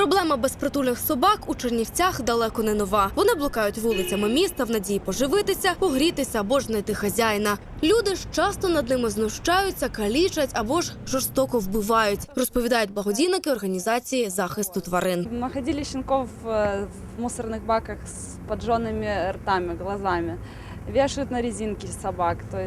Проблема безпритульних собак у Чернівцях далеко не нова. Вони блукають вулицями міста в надії поживитися, погрітися або ж знайти хазяїна. Люди ж часто над ними знущаються, калічать або ж жорстоко вбивають, розповідають благодійники організації захисту тварин. Находили щенков э, в мусорных баках с поджженными ртами, глазами. Вешают на резинки собак, то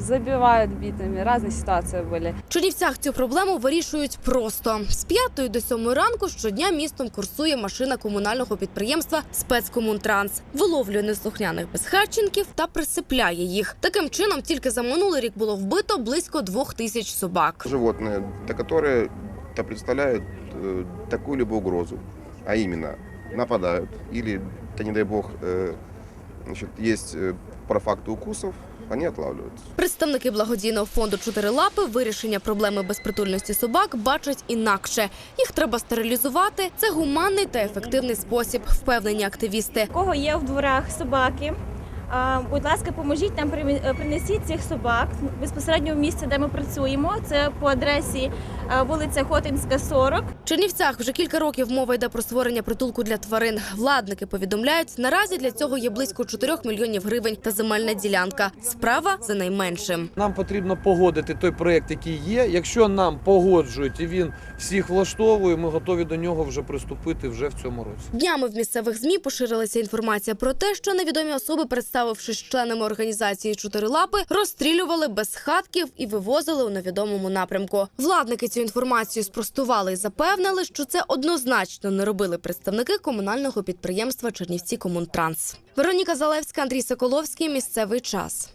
есть забивают битами. Разные ситуации были. В Чернівцях цю проблему вирішують просто з 5 до 7 ранку щодня містом курсує машина комунального підприємства Спецкомунтранс, виловлює неслухняних безхатченків та присипляє їх. Таким чином, тільки за минулий рік було вбито близько двох тисяч собак. животные, то которые то представляют э, такую-либо угрозу, а именно нападают или, то не дай бог, э, значит, есть э, про факти укусов, вони отлавливаются. Представники благодійного фонду «Чотири лапи» вирішення проблеми безпритульності собак бачать інакше. Їх треба стерилізувати. Це гуманний та ефективний спосіб, впевнені активісти. У кого є в дворах собаки. Будь ласка, поможіть нам примі- е, принесіть цих собак безпосередньо в місце, де ми працюємо. Це по адресі е, вулиця Хотинська, 40. В Чернівцях вже кілька років мова йде про створення притулку для тварин. Владники повідомляють, наразі для цього є близько 4 мільйонів гривень та земельна ділянка. Справа за найменшим. Нам потрібно погодити той проєкт, який є. Якщо нам погоджують і він всіх влаштовує, ми готові до нього вже приступити вже в цьому році. Днями в місцевих змі поширилася інформація про те, що невідомі особи, представившись членами організації «Чотири лапи, розстрілювали безхатків і вивозили у невідомому напрямку. Владники цю інформацію спростували і запевнили, що це однозначно не робили представники комунального підприємства Чернівці Комунтранс. Вероніка Залевська, Андрій Соколовський. Місцевий час.